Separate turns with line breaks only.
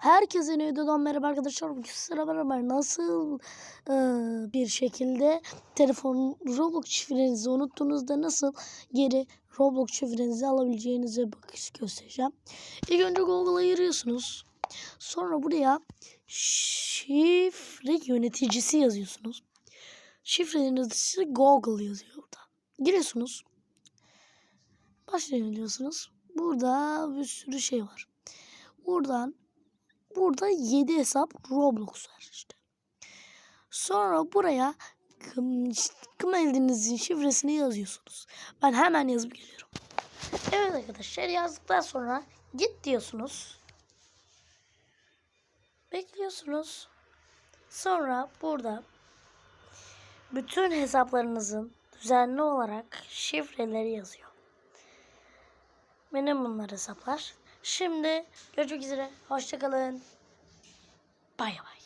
Herkese videodan merhaba arkadaşlar. Bugün sizlerle beraber nasıl e, bir şekilde telefon Roblox şifrenizi unuttuğunuzda nasıl geri Roblox şifrenizi alabileceğinize bakış göstereceğim. İlk önce Google'a giriyorsunuz. Sonra buraya şifre yöneticisi yazıyorsunuz. Şifre yöneticisi Google yazıyor burada. Giriyorsunuz. Başlayın diyorsunuz. Burada bir sürü şey var. Buradan burada 7 hesap Roblox var işte. Sonra buraya Kımeldinizin şifresini yazıyorsunuz. Ben hemen yazıp geliyorum. Evet arkadaşlar yazdıktan sonra git diyorsunuz. Bekliyorsunuz. Sonra burada bütün hesaplarınızın düzenli olarak şifreleri yazıyor. Benim bunlar hesaplar. Şimdi görüşmek üzere. Hoşçakalın. Bay bay.